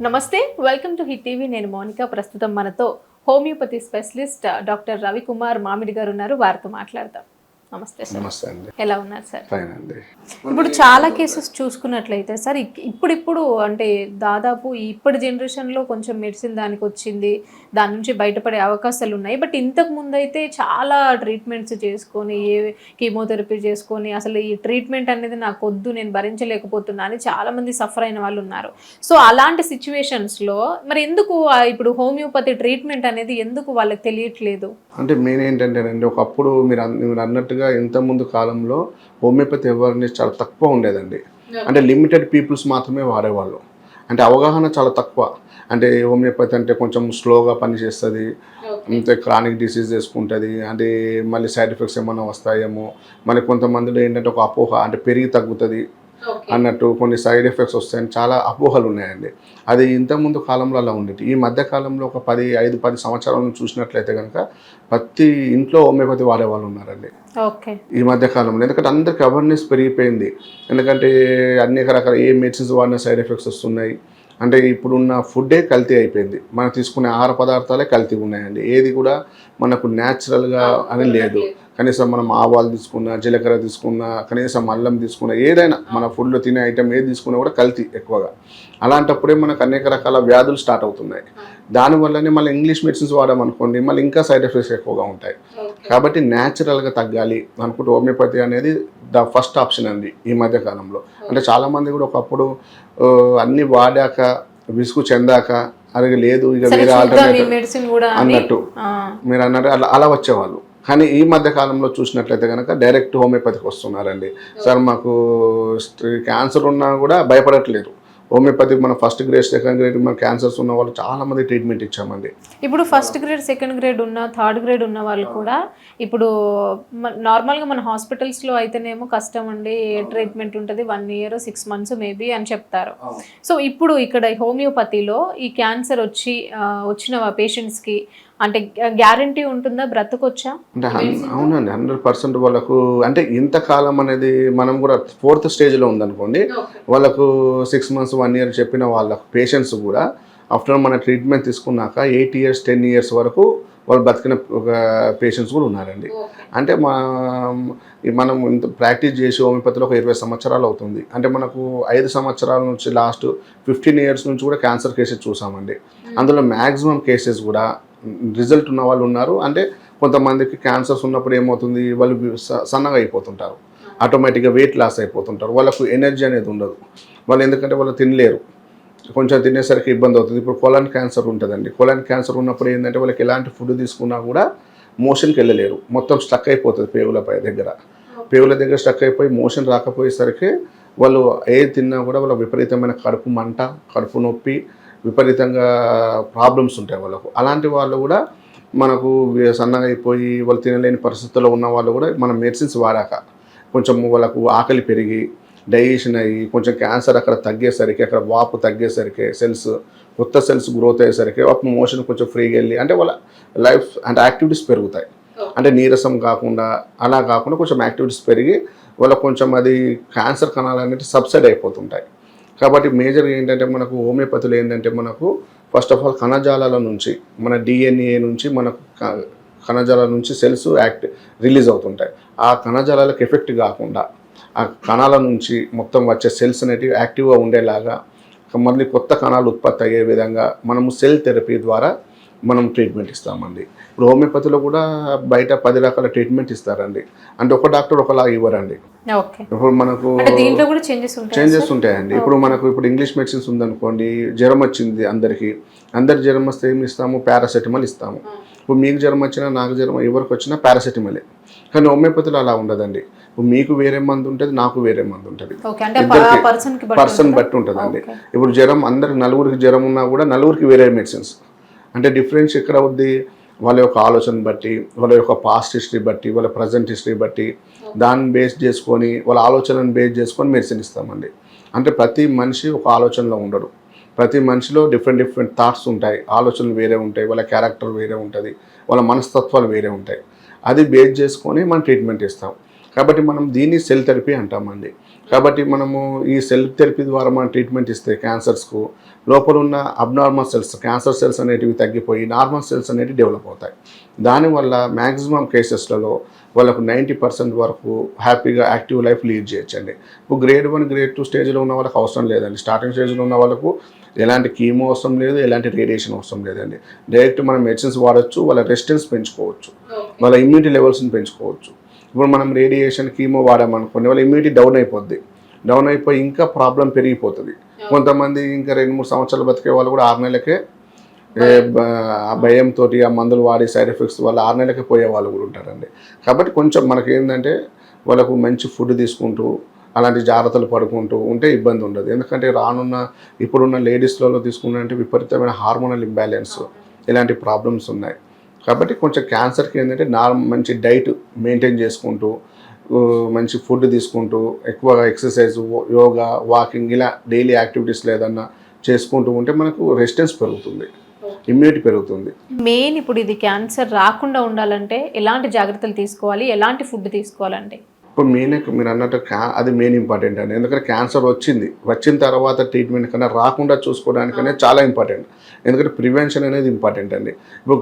నమస్తే welcome to hit TV. నేను మౌనిక. ప్రస్తుతం మనతో హోమియోపతి స్పెషలిస్ట్ డాక్టర్ రవికుమార్ మామిడి గారు ఉన్నారు. వారితో మాట్లాడదాం. నమస్తే సార్. నమస్తే అండి. ఎలా ఉన్నారు సార్? ఫైన్ అండి. ఇప్పుడు చాలా కేసెస్ చూసుకున్నట్లయితే సార్ ఇప్పుడిప్పుడు అంటే దాదాపు ఇప్పటి జనరేషన్లో కొంచెం మెడిసిన్ దానికి వచ్చింది దాని నుంచి బయటపడే అవకాశాలు ఉన్నాయి. బట్ ఇంతకు ముందు అయితే చాలా ట్రీట్మెంట్స్ చేసుకొని ఏ కీమోథెరపీ చేసుకొని అసలు ఈ ట్రీట్మెంట్ అనేది నాకు వద్దు నేను భరించలేకపోతున్నా అని చాలా మంది సఫర్ అయిన వాళ్ళు ఉన్నారు. సో అలాంటి సిచ్యువేషన్స్లో మరి ఎందుకు ఇప్పుడు హోమియోపతి ట్రీట్మెంట్ అనేది ఎందుకు వాళ్ళకి తెలియట్లేదు? అంటే మెయిన్ ఏంటంటేనండి ఒకప్పుడు మీరు మీరు అన్నట్టుగా ఇంత ముందు కాలంలో హోమియోపతి అవేర్నెస్ చాలా తక్కువ ఉండేదండి. అంటే లిమిటెడ్ పీపుల్స్ మాత్రమే వాడేవాళ్ళు. అంటే అవగాహన చాలా తక్కువ. అంటే హోమియోపతి అంటే కొంచెం స్లోగా పనిచేస్తుంది అంతే క్రానిక్ డిసీజ్ చేసుకుంటుంది. అంటే మళ్ళీ సైడ్ ఎఫెక్ట్స్ ఏమైనా వస్తాయేమో. మళ్ళీ కొంతమందిలో ఏంటంటే ఒక అపోహ అంటే పెరిగి తగ్గుతుంది. అన్నట్టు కొన్ని సైడ్ ఎఫెక్ట్స్ వస్తాయని చాలా అపోహలు ఉన్నాయండి. అది ఇంతకుముందు కాలంలో అలా ఉండేది ఈ మధ్య కాలంలో ఒక పది ఐదు పది సంవత్సరాలను చూసినట్లయితే కనుక ప్రతి ఇంట్లో హోమియోపతి వాడే వాళ్ళు ఉన్నారండి. ఈ మధ్య కాలంలో. ఎందుకంటే అందరికి అవేర్నెస్ పెరిగిపోయింది. ఎందుకంటే అనేక రకాల ఏ మెడిసిన్స్ వాడిన సైడ్ ఎఫెక్ట్స్ వస్తున్నాయి. అంటే ఇప్పుడున్న ఫుడ్డే కల్తీ అయిపోయింది. మనం తీసుకునే ఆహార పదార్థాలే కల్తీ ఉన్నాయండి. ఏది కూడా మనకు న్యాచురల్గా అని లేదు. కనీసం మనం ఆవాలు తీసుకున్నా జీలకర్ర తీసుకున్నా కనీసం అల్లం తీసుకున్నా ఏదైనా మన ఫుడ్లో తినే ఐటమ్ ఏది తీసుకున్నా కూడా కల్తీ ఎక్కువగా. అలాంటప్పుడే మనకు అనేక రకాల వ్యాధులు స్టార్ట్ అవుతున్నాయి. దానివల్లనే మళ్ళీ ఇంగ్లీష్ మెడిసిన్స్ వాడామనుకోండి మళ్ళీ ఇంకా సైడ్ ఎఫెక్ట్స్ ఎక్కువగా ఉంటాయి. కాబట్టి న్యాచురల్గా తగ్గాలి. అనుకుంటే హోమియోపతి అనేది ద ఫస్ట్ ఆప్షన్ అండి ఈ మధ్య కాలంలో. అంటే చాలామంది కూడా ఒకప్పుడు అన్ని వాడాక విసుగు చెందాక అలాగే లేదు ఇక వేరే ఆల్టర్నేటివ్ అన్నట్టు. మీరు అన్నట్టు అలా అలా వచ్చేవాళ్ళు. కానీ ఈ మధ్య కాలంలో చూసినట్లయితే కనుక డైరెక్ట్ హోమియోపతికి వస్తున్నారండి. సార్ మాకు క్యాన్సర్ ఉన్నా కూడా భయపడట్లేదు. హోమియోపతి మన ఫస్ట్ గ్రేడ్ సెకండ్ గ్రేడ్ మన క్యాన్సర్స్ ఉన్న వాళ్ళు చాలా మంది ట్రీట్మెంట్ ఇచ్చామండి. ఇప్పుడు ఫస్ట్ గ్రేడ్ సెకండ్ గ్రేడ్ ఉన్న థర్డ్ గ్రేడ్ ఉన్న వాళ్ళు కూడా ఇప్పుడు నార్మల్గా మన హాస్పిటల్స్లో అయితేనేమో కష్టం అండి ట్రీట్మెంట్ ఉంటుంది one year six months maybe అని చెప్తారు. సో ఇప్పుడు ఇక్కడ హోమియోపతిలో ఈ క్యాన్సర్ వచ్చి వచ్చిన పేషెంట్స్కి అంటే గ్యారంటీ ఉంటుందా? బ్రతకొచ్చా? అంటే అవునండి హండ్రెడ్ పర్సెంట్ వాళ్ళకు అంటే ఇంతకాలం అనేది మనం కూడా ఫోర్త్ స్టేజ్లో ఉందనుకోండి వాళ్ళకు సిక్స్ మంత్స్ వన్ ఇయర్ చెప్పిన వాళ్ళ పేషెంట్స్ కూడా ఆఫ్టర్ మన ట్రీట్మెంట్ తీసుకున్నాక ఎయిట్ ఇయర్స్ టెన్ ఇయర్స్ వరకు వాళ్ళు బతికిన ఒక పేషెంట్స్ కూడా ఉన్నారండి. అంటే మా మనం ఇంత ప్రాక్టీస్ చేసి హోమియోపతిలో ఒక ఇరవై సంవత్సరాలు అవుతుంది. అంటే మనకు ఐదు సంవత్సరాల నుంచి లాస్ట్ ఫిఫ్టీన్ ఇయర్స్ నుంచి కూడా క్యాన్సర్ కేసెస్ చూసామండి. అందులో మ్యాక్సిమం కేసెస్ కూడా రిజల్ట్ ఉన్న వాళ్ళు ఉన్నారు. అంటే కొంతమందికి క్యాన్సర్స్ ఉన్నప్పుడు ఏమవుతుంది? వాళ్ళు సన్నగా అయిపోతుంటారు. ఆటోమేటిక్గా వెయిట్ లాస్ అయిపోతుంటారు. వాళ్ళకు ఎనర్జీ అనేది ఉండదు. వాళ్ళు ఎందుకంటే వాళ్ళు తినలేరు. కొంచెం తినేసరికి ఇబ్బంది అవుతుంది. ఇప్పుడు కొలాన్ క్యాన్సర్ ఉంటుందండి. కొలాన్ క్యాన్సర్ ఉన్నప్పుడు ఏంటంటే వాళ్ళకి ఎలాంటి ఫుడ్ తీసుకున్నా కూడా మోషన్కి వెళ్ళలేరు. మొత్తం స్టక్ అయిపోతుంది పేగులపై దగ్గర. పేగుల దగ్గర స్టక్ అయిపోయి మోషన్ రాకపోయేసరికి వాళ్ళు ఏది తిన్నా కూడా వాళ్ళ విపరీతమైన కడుపు మంట కడుపు నొప్పి విపరీతంగా ప్రాబ్లమ్స్ ఉంటాయి వాళ్ళకు. అలాంటి వాళ్ళు కూడా మనకు సన్నగా అయిపోయి వాళ్ళు తినలేని పరిస్థితుల్లో ఉన్న వాళ్ళు కూడా మన మెడిసిన్స్ వాడాక కొంచెం వాళ్ళకు ఆకలి పెరిగి డైజెషన్ అయ్యి కొంచెం క్యాన్సర్ అక్కడ తగ్గేసరికి అక్కడ వాపు తగ్గేసరికి సెల్స్ కొత్త సెల్స్ గ్రోత్ అయ్యేసరికి అప్పుడు మోషన్ కొంచెం ఫ్రీగా వెళ్ళి అంటే వాళ్ళ లైఫ్ అంటే యాక్టివిటీస్ పెరుగుతాయి. అంటే నీరసం కాకుండా అలా కాకుండా కొంచెం యాక్టివిటీస్ పెరిగి వాళ్ళకు కొంచెం అది క్యాన్సర్ కణాలు అనేవి సబ్సైడ్ అయిపోతుంటాయి. కాబట్టి మేజర్ ఏంటంటే మనకు హోమియోపతిలో ఏంటంటే మనకు ఫస్ట్ ఆఫ్ ఆల్ కణజాలాల నుంచి మన డిఎన్ఏ నుంచి మనకు క- నుంచి సెల్స్ యాక్ట్ రిలీజ్ అవుతుంటాయి. ఆ కణజాలాలకు ఎఫెక్ట్ కాకుండా ఆ కణాల నుంచి మొత్తం వచ్చే సెల్స్ అనేటివి యాక్టివ్గా ఉండేలాగా మళ్ళీ కొత్త కణాలు ఉత్పత్తి అయ్యే విధంగా మనము సెల్ థెరపీ ద్వారా మనం ట్రీట్మెంట్ ఇస్తామండి. ఇప్పుడు హోమియోపతిలో కూడా బయట పది రకాల ట్రీట్మెంట్ ఇస్తారండి. అంటే ఒక డాక్టర్ ఒకలా ఇవ్వరండి. ఇప్పుడు మనకు చేంజెస్ ఉంటాయి చేంజెస్ ఉంటాయండి. ఇప్పుడు మనకు ఇప్పుడు ఇంగ్లీష్ మెడిసిన్స్ ఉందనుకోండి జ్వరం వచ్చింది అందరికి. అందరి జ్వరం వస్తే ఏమి ఇస్తాము? పారాసెటమాల్ ఇస్తాము. ఇప్పుడు మీకు జ్వరం వచ్చినా నాకు జ్వరం ఎవరికి వచ్చినా పారాసెటమాలే కానీ హోమియోపతిలో అలా ఉండదండి. ఇప్పుడు మీకు వేరే మందు ఉంటుంది నాకు వేరే మందు ఉంటుంది. పర్సన్ బట్టి ఉంటుందండి. ఇప్పుడు జ్వరం అందరికి నలుగురికి జ్వరం ఉన్నా కూడా నలుగురికి వేరే మెడిసిన్స్ అంటే డిఫరెన్స్ ఎక్కడ ఉంది? వాళ్ళ యొక్క ఆలోచన బట్టి వాళ్ళ యొక్క పాస్ట్ హిస్టరీ బట్టి వాళ్ళ ప్రజెంట్ హిస్టరీ బట్టి దాన్ని బేస్ చేసుకొని వాళ్ళ ఆలోచనను బేస్ చేసుకొని మెడిసిన్ ఇస్తామండి. అంటే ప్రతి మనిషి ఒక ఆలోచనలో ఉండడు. ప్రతి మనిషిలో డిఫరెంట్ డిఫరెంట్ థాట్స్ ఉంటాయి. ఆలోచనలు వేరే ఉంటాయి. వాళ్ళ క్యారెక్టర్ వేరే ఉంటుంది. వాళ్ళ మనస్తత్వాలు వేరే ఉంటాయి. అది బేస్ చేసుకొని మనం ట్రీట్మెంట్ ఇస్తాం. కాబట్టి మనం దీన్ని సెల్ థెరపీ అంటామండి. కాబట్టి మనము ఈ సెల్ థెరపీ ద్వారా మనం ట్రీట్మెంట్ ఇస్తే క్యాన్సర్స్కు లోపల ఉన్న అబ్నార్మల్ సెల్స్ క్యాన్సర్ సెల్స్ అనేటివి తగ్గిపోయి నార్మల్ సెల్స్ అనేటివి డెవలప్ అవుతాయి. దానివల్ల మ్యాక్సిమం కేసెస్లలో వాళ్ళకు నైంటీ పర్సెంట్ వరకు హ్యాపీగా యాక్టివ్ లైఫ్ లీడ్ చేయొచ్చండి. ఇప్పుడు గ్రేడ్ వన్ గ్రేడ్ టూ స్టేజ్లో ఉన్న వాళ్ళకి అవసరం లేదండి. స్టార్టింగ్ స్టేజ్లో ఉన్న వాళ్ళకు ఎలాంటి కీమో అవసరం లేదు ఎలాంటి రేడియేషన్ అవసరం లేదండి. డైరెక్ట్ మనం మెడిసిన్స్ వాడచ్చు వాళ్ళ రెసిస్టెన్స్ పెంచుకోవచ్చు. వాళ్ళ ఇమ్యూనిటీ లెవెల్స్ని పెంచుకోవచ్చు. ఇప్పుడు మనం రేడియేషన్ కీమో వాడామనుకోండి వాళ్ళ ఇమ్యూనిటీ డౌన్ అయిపోద్ది. డౌన్ అయిపోయి ఇంకా ప్రాబ్లం పెరిగిపోతుంది. కొంతమంది ఇంకా రెండు మూడు సంవత్సరాలు బతికే వాళ్ళు కూడా ఆరు నెలలకే భయంతో ఆ మందులు వాడి సైడ్ ఎఫెక్ట్స్ వల్ల ఆరు నెలలకే పోయే వాళ్ళు కూడా ఉంటారండి. కాబట్టి కొంచెం మనకి ఏంటంటే వాళ్ళకు మంచి ఫుడ్ తీసుకుంటూ అలాంటి జాగ్రత్తలు పడుకుంటూ ఉంటే ఇబ్బంది ఉండదు. ఎందుకంటే రానున్న ఇప్పుడున్న లేడీస్లలో తీసుకున్నట్టే విపరీతమైన హార్మోనల్ ఇంబ్యాలెన్స్ ఇలాంటి ప్రాబ్లమ్స్ ఉన్నాయి. కాబట్టి కొంచెం క్యాన్సర్కి ఏంటంటే నార్మ్ మంచి డైట్ మెయింటైన్ చేసుకుంటూ మంచి ఫుడ్ తీసుకుంటూ ఎక్కువగా ఎక్సర్సైజ్ యోగా వాకింగ్ ఇలా డైలీ యాక్టివిటీస్ లేదన్నా చేసుకుంటూ ఉంటే మనకు రెసిస్టెన్స్ పెరుగుతుంది. ఇమ్యూనిటీ పెరుగుతుంది. మెయిన్ ఇప్పుడు ఇది క్యాన్సర్ రాకుండా ఉండాలంటే ఎలాంటి జాగ్రత్తలు తీసుకోవాలి? ఎలాంటి ఫుడ్ తీసుకోవాలండి ఇప్పుడు మెయిన్ మీరు అన్నట్టు క్యా అది మెయిన్ ఇంపార్టెంట్ అండి. ఎందుకంటే క్యాన్సర్ వచ్చింది. వచ్చిన తర్వాత ట్రీట్మెంట్ కన్నా రాకుండా చూసుకోవడానికనే చాలా ఇంపార్టెంట్ ఎందుకంటే ప్రివెన్షన్ అనేది ఇంపార్టెంట్ అండి. ఇప్పుడు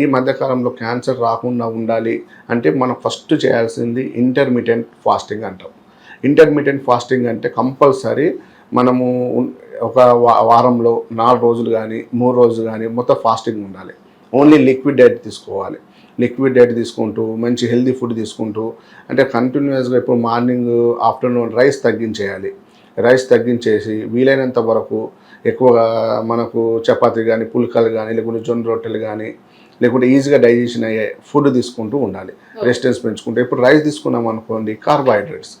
ఈ మధ్యకాలంలో క్యాన్సర్ రాకుండా ఉండాలి అంటే మనం ఫస్ట్ చేయాల్సింది ఇంటర్మీడియట్ ఫాస్టింగ్ అంటాం. ఇంటర్మీడియట్ ఫాస్టింగ్ అంటే కంపల్సరీ మనము ఒక వారంలో నాలుగు రోజులు కానీ మూడు రోజులు కానీ మొత్తం ఫాస్టింగ్ ఉండాలి. ఓన్లీ లిక్విడ్ డైట్ తీసుకోవాలి. లిక్విడ్ డైట్ తీసుకుంటూ మంచి హెల్దీ ఫుడ్ తీసుకుంటూ అంటే కంటిన్యూస్గా ఇప్పుడు మార్నింగ్ ఆఫ్టర్నూన్ రైస్ తగ్గించేయాలి. రైస్ తగ్గించేసి వీలైనంత వరకు ఎక్కువగా మనకు చపాతీ కానీ పుల్కలు కానీ లేకుంటే జొన్న రొట్టెలు కానీ లేకుంటే ఈజీగా డైజెషన్ అయ్యే ఫుడ్ తీసుకుంటూ ఉండాలి. రెసిస్టెన్స్ పెంచుకుంటూ. ఇప్పుడు రైస్ తీసుకున్నాం అనుకోండి కార్బోహైడ్రేట్స్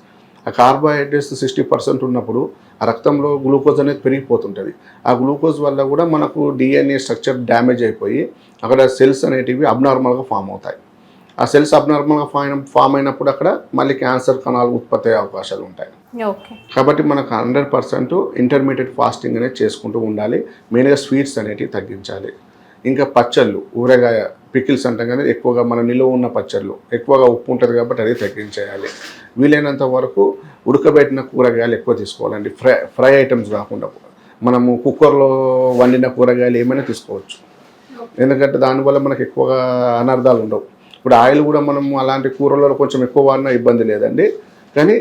ఆ కార్బోహైడ్రేట్స్ సిక్స్టీ పర్సెంట్ ఉన్నప్పుడు ఆ రక్తంలో గ్లూకోజ్ అనేది పెరిగిపోతుంటుంది. ఆ గ్లూకోజ్ వల్ల కూడా మనకు డిఎన్ఏ స్ట్రక్చర్ డ్యామేజ్ అయిపోయి అక్కడ సెల్స్ అనేటివి అబ్నార్మల్గా ఫామ్ అవుతాయి. ఆ సెల్స్ అబ్నార్మల్గా ఫామ్ ఫామ్ అయినప్పుడు అక్కడ మళ్ళీ క్యాన్సర్ కణాలు ఉత్పత్తి అయ్యే అవకాశాలు ఉంటాయి. కాబట్టి మనకు హండ్రెడ్ పర్సెంట్ ఇంటర్మీడియట్ ఫాస్టింగ్ అనేది చేసుకుంటూ ఉండాలి. మెయిన్గా స్వీట్స్ అనేటివి తగ్గించాలి. ఇంకా పచ్చళ్ళు ఊరగాయ పికిల్స్ అంటాం కానీ ఎక్కువగా మన నిలువ ఉన్న పచ్చళ్ళు ఎక్కువగా ఉప్పు ఉంటుంది కాబట్టి అది తగ్గించేయాలి. వీలైనంత వరకు ఉడకబెట్టిన కూరగాయలు ఎక్కువ తీసుకోవాలండి. ఫ్రై ఫ్రై ఐటమ్స్ కాకుండా మనము కుక్కర్లో వండిన కూరగాయలు ఏమైనా తీసుకోవచ్చు. ఎందుకంటే దానివల్ల మనకు ఎక్కువగా అనర్థాలు ఉండవు. ఇప్పుడు ఆయిల్ కూడా మనము అలాంటి కూరలలో కొంచెం ఎక్కువ వాడినా ఇబ్బంది లేదండి. కానీ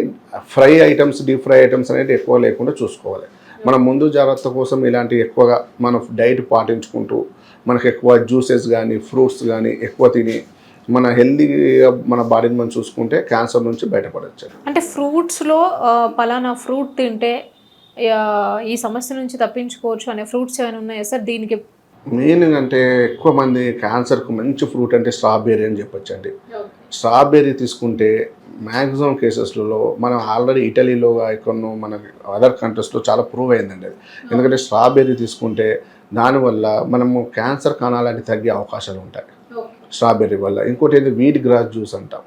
fry items deep fry items అనేది ఎక్కువ లేకుండా చూసుకోవాలి. మనం ముందు జాగ్రత్త కోసం ఇలాంటి ఎక్కువగా మనం డైట్ పాటించుకుంటూ మనకు ఎక్కువ జ్యూసెస్ కానీ ఫ్రూట్స్ కానీ ఎక్కువ తిని మన హెల్దీగా మన బాడీని మనం చూసుకుంటే క్యాన్సర్ నుంచి బయటపడవచ్చు అంటే ఫ్రూట్స్లో పలానా ఫ్రూట్ తింటే ఈ సమస్య నుంచి తప్పించుకోవచ్చు అనే ఫ్రూట్స్ ఏమైనా ఉన్నాయా సార్? దీనికి మెయిన్ అంటే ఎక్కువ మంది క్యాన్సర్కు మంచి ఫ్రూట్ అంటే స్ట్రాబెర్రీ అని చెప్పొచ్చు అండి స్ట్రాబెర్రీ తీసుకుంటే మ్యాక్సిమం కేసెస్లలో మనం ఆల్రెడీ ఇటలీలో ఎక్కడో మన అదర్ కంట్రీస్లో చాలా ప్రూవ్ అయిందండి అది. ఎందుకంటే స్ట్రాబెర్రీ తీసుకుంటే దానివల్ల మనము క్యాన్సర్ కణాలని తగ్గే అవకాశాలు ఉంటాయి. స్ట్రాబెర్రీ వల్ల. ఇంకోటి ఏంటి వీట్ గ్రాస్ జ్యూస్ అంటాం.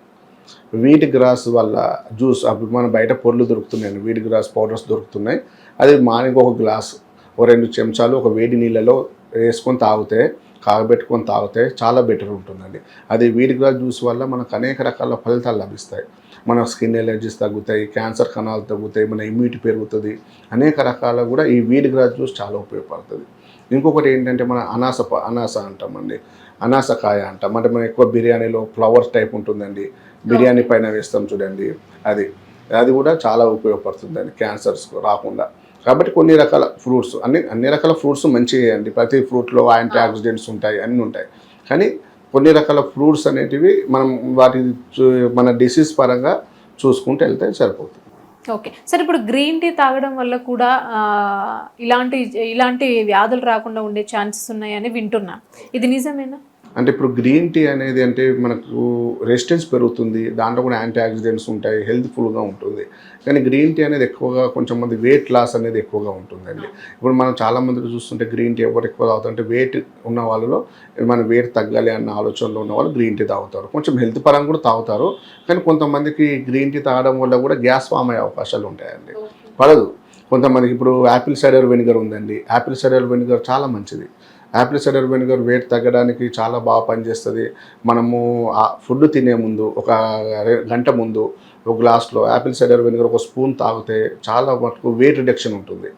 వీట్ గ్రాస్ వల్ల జ్యూస్ అప్పుడు మన బయట పొర్లు దొరుకుతున్నాయి వీట్ గ్రాస్ పౌడర్స్ దొరుకుతున్నాయి. అది మార్నింగ్ ఒక గ్లాస్ ఒక రెండు చెంచాలు ఒక వేడి నీళ్ళలో వేసుకొని తాగితే కాగబెట్టుకొని తాగితే చాలా బెటర్ ఉంటుందండి. అది వీట్ గ్రాస్ జ్యూస్ వల్ల మనకు అనేక రకాల ఫలితాలు లభిస్తాయి. మన స్కిన్ ఎలర్జీస్ తగ్గుతాయి క్యాన్సర్ కణాలు తగ్గుతాయి మన ఇమ్యూనిటీ పెరుగుతుంది. అనేక రకాల కూడా ఈ వీట్ గ్రాస్ జ్యూస్ చాలా ఉపయోగపడుతుంది. ఇంకొకటి ఏంటంటే మన అనాస అనాస అంటామండి. అనాసకాయ అంటాం. అంటే మనం ఎక్కువ బిర్యానీలో ఫ్లవర్స్ టైప్ ఉంటుందండి. బిర్యానీ పైన వేస్తాం చూడండి. అది అది కూడా చాలా ఉపయోగపడుతుందండి క్యాన్సర్స్ రాకుండా. కాబట్టి కొన్ని రకాల ఫ్రూట్స్ అన్ని అన్ని రకాల ఫ్రూట్స్ మంచిగా అండి. ప్రతి ఫ్రూట్లో యాంటీ ఆక్సిడెంట్స్ ఉంటాయి అన్నీ ఉంటాయి. కానీ కొన్ని రకాల ఫ్రూట్స్ అనేటివి మనం వాటి చూ- మన డిసీజ్ పరంగా చూసుకుంటూ వెళ్తే సరిపోతుంది. ఓకే. సార్ ఇప్పుడు గ్రీన్ టీ తాగడం వల్ల కూడా ఇలాంటి ఇలాంటి వ్యాధులు రాకుండా ఉండే ఛాన్సెస్ ఉన్నాయని వింటున్నా. ఇది నిజమేనా? అంటే ఇప్పుడు గ్రీన్ టీ అనేది అంటే మనకు రెసిస్టెన్స్ పెరుగుతుంది దాంట్లో కూడా యాంటీ ఆక్సిడెంట్స్ ఉంటాయి హెల్త్ఫుల్గా ఉంటుంది. కానీ గ్రీన్ టీ అనేది ఎక్కువగా కొంచెం మంది వెయిట్ లాస్ అనేది ఎక్కువగా ఉంటుందండి. ఇప్పుడు మనం చాలా మంది చూస్తుంటే గ్రీన్ టీ ఎవరు ఎక్కువ తాగుతారంటే వెయిట్ ఉన్న వాళ్ళలో మన వెయిట్ తగ్గాలి అన్న ఆలోచనలో ఉన్న వాళ్ళు గ్రీన్ టీ తాగుతారు. కొంచెం హెల్త్ పరంగా కూడా తాగుతారు. కానీ కొంతమందికి గ్రీన్ టీ తాగడం వల్ల కూడా గ్యాస్ ఫామ్ అయ్యే అవకాశాలు ఉంటాయండి. పడదు. కొంతమందికి ఇప్పుడు యాపిల్ సైడర్ వెనిగర్ ఉందండి. యాపిల్ సైడర్ వెనిగర్ చాలా మంచిది. యాపిల్ సైడర్ వెనిగర్ వెయిట్ తగ్గడానికి చాలా బాగా పనిచేస్తుంది. మనము ఆ ఫుడ్ తినే ముందు ఒక గంట ముందు ఒక గ్లాస్లో యాపిల్ సైడర్ వెనిగర్ ఒక స్పూన్ తాగితే చాలా మటుకు వెయిట్ రిడక్షన్ ఉంటుంది.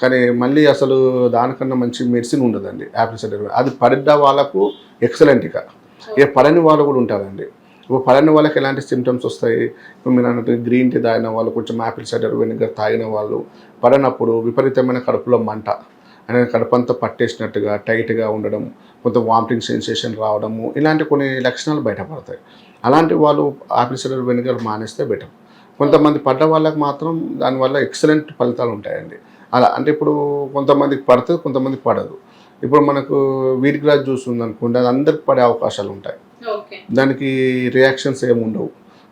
కానీ మళ్ళీ అసలు దానికన్నా మంచి మెడిసిన్ ఉండదండి యాపిల్ సైడర్. అది పడ్డ వాళ్ళకు ఎక్సలెంట్ ఇక. ఇక పడని వాళ్ళు కూడా ఉంటారండి. ఇప్పుడు పడని వాళ్ళకి ఎలాంటి సిమ్టమ్స్ వస్తాయి? ఇప్పుడు మీరు అన్నట్టు గ్రీన్ టీ తాగిన వాళ్ళు కొంచెం యాపిల్ సైడర్ వెనిగర్ తాగిన వాళ్ళు పడనప్పుడు విపరీతమైన కడుపులో మంట. అనేది కడుపంతా పట్టేసినట్టుగా టైట్గా ఉండడం కొంత వామిటింగ్ సెన్సేషన్ రావడము ఇలాంటి కొన్ని లక్షణాలు బయటపడతాయి. అలాంటి వాళ్ళు ఆపిల్ సైడర్ వెనిగర్ మానేస్తే బెటర్. కొంతమంది పడ్డ వాళ్ళకి మాత్రం దానివల్ల ఎక్సలెంట్ ఫలితాలు ఉంటాయండి. అలా అంటే ఇప్పుడు కొంతమందికి పడుతుంది కొంతమందికి పడదు. ఇప్పుడు మనకు వీట్ గ్లాస్ జ్యూస్ ఉందనుకోండి అది అందరికి పడే అవకాశాలు ఉంటాయి. దానికి రియాక్షన్స్ ఏమి ఉండవు.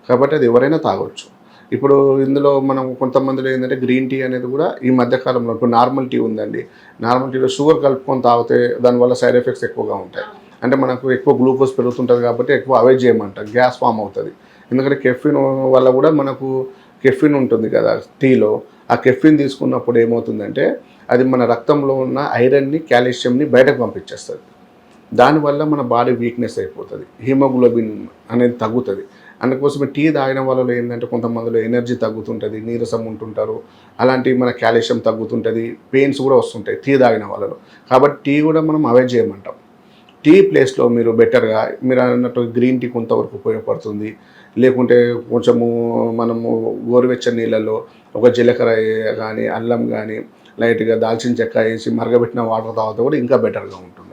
కాబట్టి అది ఎవరైనా తాగొచ్చు. ఇప్పుడు ఇందులో మనం కొంతమందిలో ఏంటంటే గ్రీన్ టీ అనేది కూడా ఈ మధ్యకాలంలో ఇప్పుడు నార్మల్ టీ ఉందండి. నార్మల్ టీలో షుగర్ కలుపుకొని తాగితే దానివల్ల సైడ్ ఎఫెక్ట్స్ ఎక్కువగా ఉంటాయి. అంటే మనకు ఎక్కువ గ్లూకోజ్ పెరుగుతుంటుంది కాబట్టి ఎక్కువ అవాయిడ్ చేయమంటారు. గ్యాస్ ఫామ్ అవుతుంది. ఎందుకంటే కెఫిన్ వల్ల కూడా మనకు కెఫిన్ ఉంటుంది కదా టీలో. ఆ కెఫిన్ తీసుకున్నప్పుడు ఏమవుతుందంటే అది మన రక్తంలో ఉన్న ఐరన్ని కాల్షియంని బయటకు పంపించేస్తుంది. దానివల్ల మన బాడీ వీక్నెస్ అయిపోతుంది. హిమోగ్లోబిన్ అనేది తగ్గుతుంది. అందుకోసమే టీ తాగిన వాళ్ళలో ఏంటంటే కొంతమందిలో ఎనర్జీ తగ్గుతుంటుంది నీరసం ఉంటుంటారు. అలాంటివి మన కాల్షియం తగ్గుతుంటుంది పెయిన్స్ కూడా వస్తుంటాయి టీ తాగిన వాళ్ళలో. కాబట్టి టీ కూడా మనం అవాయిడ్ చేయమంటాం. టీ ప్లేస్లో మీరు బెటర్గా మీరు అన్నట్టు గ్రీన్ టీ కొంతవరకు ఉపయోగపడుతుంది. లేకుంటే కొంచెము మనము గోరువెచ్చని నీళ్ళలో ఒక జీలకర్ర కానీ అల్లం కానీ లైట్గా దాల్చిన చెక్క వేసి మరగబెట్టిన వాటర్ తాగితే కూడా ఇంకా బెటర్గా ఉంటుంది.